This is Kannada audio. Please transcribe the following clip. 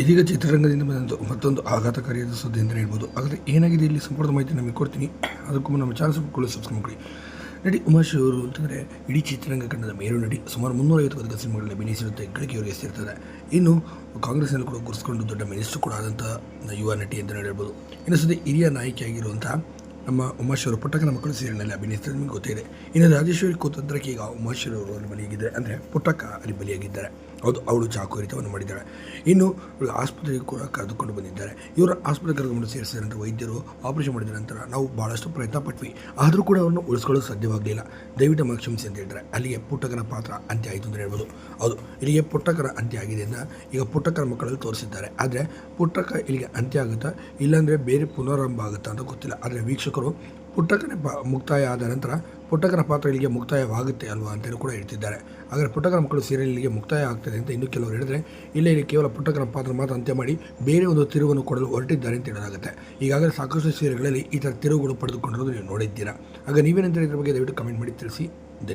ಇದೀಗ ಚಿತ್ರರಂಗದಿಂದ ಬಂದಂಥ ಮತ್ತೊಂದು ಆಘಾತಕಾರಿಯಾದ ಸುದ್ದಿ ಅಂತಲೇ ಹೇಳ್ಬೋದು. ಹಾಗಾದರೆ ಏನಾಗಿದೆ ಇಲ್ಲಿ ಸಂಪೂರ್ಣ ಮಾಹಿತಿ ನಮಗೆ ಕೊಡ್ತೀನಿ. ಅದಕ್ಕೂ ನಮ್ಮ ಚಾನಲ್ ಸಬ್ಸ್ಕ್ರೈಬ್ ಸಬ್ಸ್ಕ್ರೈಬ್ ಮಾಡಿ ನಟಿ ಉಮಾಶಿ ಅವರು ಅಂತಂದರೆ ಇಡೀ ಚಿತ್ರರಂಗ ಕಂಡದ ಮೇರು ನಡಿ ಸುಮಾರು ಮುನ್ನೂರೈವತ್ತು ಪದಕ ಸಿನಿಮಾಗಳಲ್ಲಿ ಅಭಿನಯಿಸಿರುತ್ತೆ ಗಳಿಕೆ ಅವರಿಗೆ ಸೇರ್ತದೆ ಇನ್ನು ಕಾಂಗ್ರೆಸ್ನಲ್ಲಿ ಕೂಡ ಗುರುಸ್ಕೊಂಡು ದೊಡ್ಡ ಮಿನಿಸ್ಟರ್ ಕೂಡ ಆದಂಥ ಯುವ ನಟಿ ಅಂತಲೇ ಹೇಳ್ಬೋದು. ಇನ್ನು ಸದ್ಯ ಹಿರಿಯ ನಾಯಕಿಯಾಗಿರುವಂಥ ನಮ್ಮ ಉಮಾಶ್ವರ ಪುಟ್ಟಕ್ಕನ ಮಕ್ಕಳು ಸೀರಿಯಲ್ನಲ್ಲಿ ಅಭಿನಯಿಸಿದ್ರೆ ನಿಮಗೆ ಗೊತ್ತಿದೆ ಇನ್ನು ರಾಜೇಶ್ವರಿ ಕೂತಂದ್ರಕ್ಕೆ ಈಗ ಉಮಾಶ್ವರ ಅವರು ಅಲ್ಲಿ ಬಲಿಯಾಗಿದ್ದಾರೆ. ಅಂದರೆ ಪುಟ್ಟಕ್ಕ ಅಲ್ಲಿ ಬಲಿಯಾಗಿದ್ದಾರೆ. ಹೌದು, ಅವಳು ಚಾಕು ಇರಿತವನ್ನು ಮಾಡಿದ್ದಾಳೆ. ಇನ್ನು ಆಸ್ಪತ್ರೆಗೆ ಕೂಡ ಕರೆದುಕೊಂಡು ಬಂದಿದ್ದಾರೆ. ಇವರು ಆಸ್ಪತ್ರೆಗೆ ಕರೆದುಕೊಂಡು ಸೇರಿಸಿದ ನಂತರ ವೈದ್ಯರು ಆಪರೇಷನ್ ಮಾಡಿದ ನಂತರ ನಾವು ಭಾಳಷ್ಟು ಪ್ರಯತ್ನ ಪಟ್ವಿ. ಆದರೂ ಕೂಡ ಅವರನ್ನು ಉಳಿಸ್ಕೊಳ್ಳೋದು ಸಾಧ್ಯವಾಗಲಿಲ್ಲ. ದಯವಿಟ್ಟು ನಮಗೆ ಕ್ಷಮಿಸಿ ಅಂತ ಹೇಳಿದ್ರೆ ಅಲ್ಲಿಗೆ ಪುಟ್ಟಕರ ಪಾತ್ರ ಅಂತ್ಯ ಆಯಿತು ಅಂತ ಹೇಳ್ಬೋದು. ಹೌದು, ಇಲ್ಲಿಗೆ ಪುಟ್ಟಕರ ಅಂತ್ಯ ಆಗಿದೆ ಅಂತ ಈಗ ಪುಟ್ಟಕರ ಮಕ್ಕಳಲ್ಲಿ ತೋರಿಸಿದ್ದಾರೆ. ಆದರೆ ಪುಟ್ಟಕ ಇಲ್ಲಿಗೆ ಅಂತ್ಯ ಆಗುತ್ತಾ? ಇಲ್ಲಾಂದರೆ ಬೇರೆ ಪುನರಾರಂಭ ಆಗುತ್ತಾ ಅಂತ ಗೊತ್ತಿಲ್ಲ. ಆದರೆ ವೀಕ್ಷಕರು ಪುಟ್ಟಕನೇ ಮುಕ್ತಾಯ ಆದ ನಂತರ ಪುಟ್ಟಕನ ಪಾತ್ರ ಇಲ್ಲಿಗೆ ಮುಕ್ತಾಯವಾಗುತ್ತೆ ಅಲ್ವಾ ಅಂತಲೂ ಕೂಡ ಹೇಳ್ತಿದ್ದಾರೆ. ಆದರೆ ಪುಟ್ಟಕ್ಕನ ಮಕ್ಕಳು ಸೀರಿಯಲ್ ಇಲ್ಲಿಗೆ ಮುಕ್ತಾಯ ಆಗ್ತದೆ ಅಂತ ಇನ್ನು ಕೆಲವರು ಹೇಳಿದ್ರೆ, ಇಲ್ಲೇ ಇಲ್ಲಿ ಕೇವಲ ಪುಟ್ಟಕ್ಕನ ಪಾತ್ರ ಮಾತ್ರ ಅಂತ್ಯ ಮಾಡಿ ಬೇರೆ ಒಂದು ತಿರುವನ್ನು ಕೊಡಲು ಹೊರಟಿದ್ದಾರೆ ಅಂತ ಹೇಳಲಾಗುತ್ತೆ ಈಗಾಗಲೇ ಸಾಕಷ್ಟು ಸೀರೆಗಳಲ್ಲಿ ಈ ಥರ ತಿರುವುಗಳು ಪಡೆದುಕೊಂಡಿರೋದು ನೀವು ನೋಡಿದ್ದೀರಾ. ಆಗ ನೀವೇನಂತ ಇದ್ರ ಬಗ್ಗೆ ದಯವಿಟ್ಟು ಕಮೆಂಟ್ ಮಾಡಿ ತಿಳಿಸಿ.